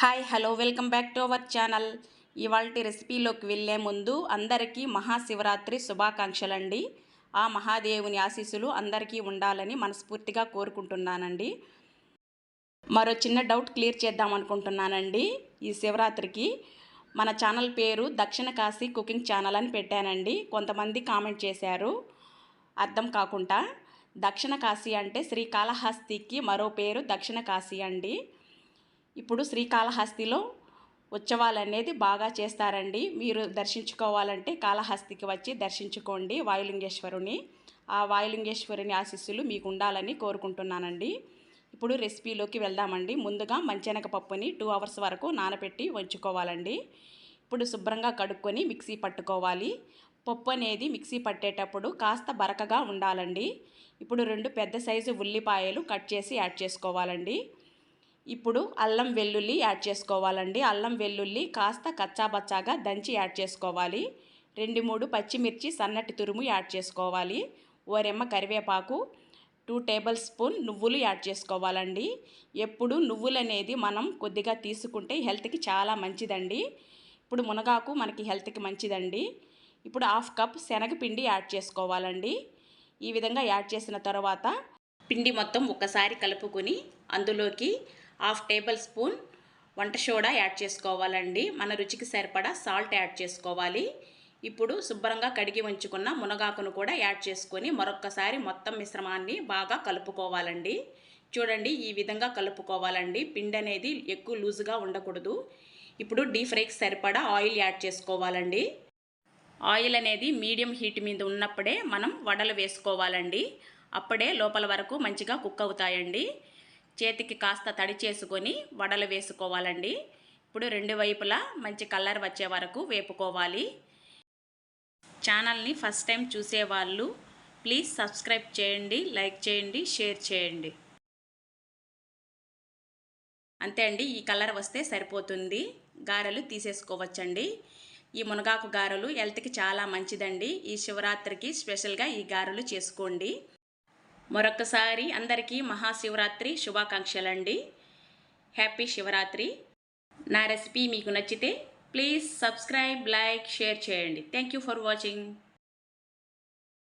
Hi hello welcome back to our channel. ఇవాళ రెసిపీలోకి వెళ్ళే ముందు అందరికీ మహాశివరాత్రి శుభాకాంక్షలండి. ఆ మహాదేవుని ఆశీస్సులు అందరికీ ఉండాలని మనస్ఫూర్తిగా కోరుకుంటున్నానండి. మరో చిన్న డౌట్ క్లియర్ చేద్దాం అనుకుంటున్నానండి. ఈ శివరాత్రికి మన ఛానల్ పేరు దక్షిణ కాశీ కుకింగ్ ఛానల్ అని పెట్టానండి. కొంతమంది కామెంట్ చేశారు. అర్థం కాకుండా దక్షిణ కాశీ అంటే శ్రీకాళహస్తికి మరో పేరు దక్షిణ కాశీ అండి. ఇప్పుడు శ్రీకాళహస్తిలో ఉత్సవాలు అనేది బాగా చేస్తారండి. మీరు దర్శించుకోవాలంటే కాళహస్తికి వచ్చి దర్శించుకోండి వాయులింగేశ్వరుని. ఆ వాయులింగేశ్వరుని ఆశీస్సులు మీకు ఉండాలని కోరుకుంటున్నానండి. ఇప్పుడు రెసిపీలోకి వెళ్దామండి. ముందుగా మంచెనగ పప్పుని టూ అవర్స్ వరకు నానబెట్టి ఉంచుకోవాలండి ఇప్పుడు శుభ్రంగా కడుక్కొని మిక్సీ పట్టుకోవాలి. పప్పు అనేది మిక్సీ పట్టేటప్పుడు కాస్త బరకగా ఉండాలండి. ఇప్పుడు రెండు పెద్ద సైజు ఉల్లిపాయలు కట్ చేసి యాడ్ చేసుకోవాలండి. ఇప్పుడు అల్లం వెల్లుల్లి యాడ్ చేసుకోవాలండి. అల్లం వెల్లుల్లి కాస్త కచ్చాబచ్చాగా దంచి యాడ్ చేసుకోవాలి. రెండు మూడు పచ్చిమిర్చి సన్నటి తురుము యాడ్ చేసుకోవాలి. ఓరెమ్మ కరివేపాకు టూ టేబుల్ స్పూన్ నువ్వులు యాడ్ చేసుకోవాలండి. ఎప్పుడు నువ్వులు అనేది మనం కొద్దిగా తీసుకుంటే హెల్త్కి చాలా మంచిదండి. ఇప్పుడు మునగాకు మనకి హెల్త్కి మంచిదండి. ఇప్పుడు హాఫ్ కప్ శనగపిండి యాడ్ చేసుకోవాలండి. ఈ విధంగా యాడ్ చేసిన తర్వాత పిండి మొత్తం ఒకసారి కలుపుకొని అందులోకి హాఫ్ టేబుల్ స్పూన్ వంట సోడా యాడ్ చేసుకోవాలండి. మన రుచికి సరిపడా సాల్ట్ యాడ్ చేసుకోవాలి. ఇప్పుడు శుభ్రంగా కడిగి ఉంచుకున్న మునగాకును కూడా యాడ్ చేసుకొని మరొక్కసారి మొత్తం మిశ్రమాన్ని బాగా కలుపుకోవాలండి. చూడండి ఈ విధంగా కలుపుకోవాలండి. పిండి అనేది ఎక్కువ లూజుగా ఉండకూడదు. ఇప్పుడు డీప్ ఫ్రైకి సరిపడా ఆయిల్ యాడ్ చేసుకోవాలండి. ఆయిల్ అనేది మీడియం హీట్ మీద ఉన్నప్పుడే మనం వడలు వేసుకోవాలండి. అప్పుడే లోపల వరకు మంచిగా కుక్ అవుతాయండి. చేతికి కాస్త తడి చేసుకొని వడలు వేసుకోవాలండి. ఇప్పుడు రెండు వైపులా మంచి కలర్ వచ్చే వరకు వేపుకోవాలి. ఛానల్ని ఫస్ట్ టైం చూసేవాళ్ళు ప్లీజ్ సబ్స్క్రైబ్ చేయండి లైక్ చేయండి షేర్ చేయండి. అంతే అండి ఈ కలర్ వస్తే సరిపోతుంది. గారెలు తీసేసుకోవచ్చండి. ఈ మునగాకు గారెలు హెల్త్కి చాలా మంచిదండి. ఈ శివరాత్రికి స్పెషల్గా ఈ గారెలు చేసుకోండి. మరొకసారి అందరికీ మహాశివరాత్రి శుభాకాంక్షలండి. హ్యాపీ శివరాత్రి. నా రెసిపీ మీకు నచ్చితే ప్లీజ్ సబ్స్క్రైబ్ లైక్ షేర్ చేయండి. Thank you for watching